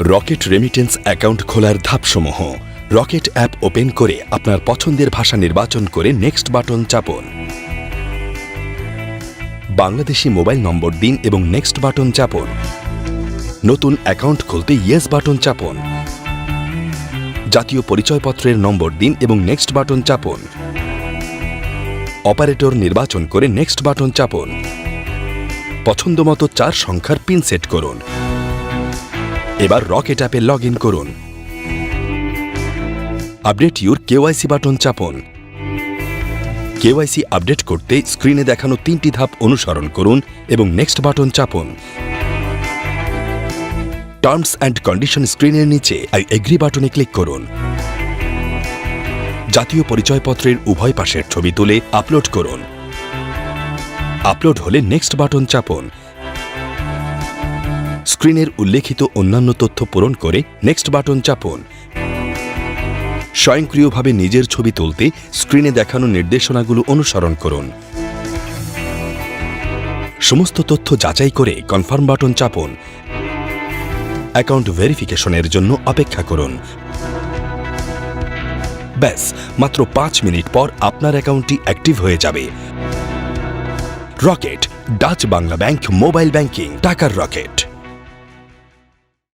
Rocket remittance account খোলার ধাপসমূহ। Rocket app open করে আপনার পছন্দের ভাষা নির্বাচন করে নেক্সট বাটন চাপুন। বাংলাদেশি মোবাইল নম্বর দিন এবং নেক্সট বাটন চাপুন। নতুন অ্যাকাউন্ট খুলতে ইয়েস বাটন চাপুন। জাতীয় পরিচয়পত্রের নম্বর দিন এবং নেক্সট বাটন চাপুন। অপারেটর নির্বাচন করে নেক্সট বাটন চাপুন। পছন্দমতো চার সংখ্যার পিন সেট করুন। এবার রকেট অ্যাপে লগ ইন করুন। আপডেট ইউর কেওয়াইসি বাটন চাপুন। কেওয়াইসি আপডেট করতে স্ক্রিনে দেখানো তিনটি ধাপ অনুসরণ করুন এবং নেক্সট বাটন চাপুন। টার্মস অ্যান্ড কন্ডিশন স্ক্রিনের নিচে আই এগ্রি বাটনে ক্লিক করুন। জাতীয় পরিচয়পত্রের উভয় পাশের ছবি তুলে আপলোড করুন। আপলোড হলে নেক্সট বাটন চাপুন। স্ক্রিনের উল্লেখিত অন্যান্য তথ্য পূরণ করে নেক্সট বাটন চাপুন। স্বয়ংক্রিয়ভাবে নিজের ছবি তুলতে স্ক্রিনে দেখানো নির্দেশনাগুলো অনুসরণ করুন। সমস্ত তথ্য যাচাই করে কনফার্ম বাটন চাপুন। অ্যাকাউন্ট ভেরিফিকেশনের জন্য অপেক্ষা করুন। ব্যাস, মাত্র পাঁচ মিনিট পর আপনার অ্যাকাউন্টটি অ্যাক্টিভ হয়ে যাবে। Rocket, Dutch Bangla bank mobile banking, টাকার রকেট।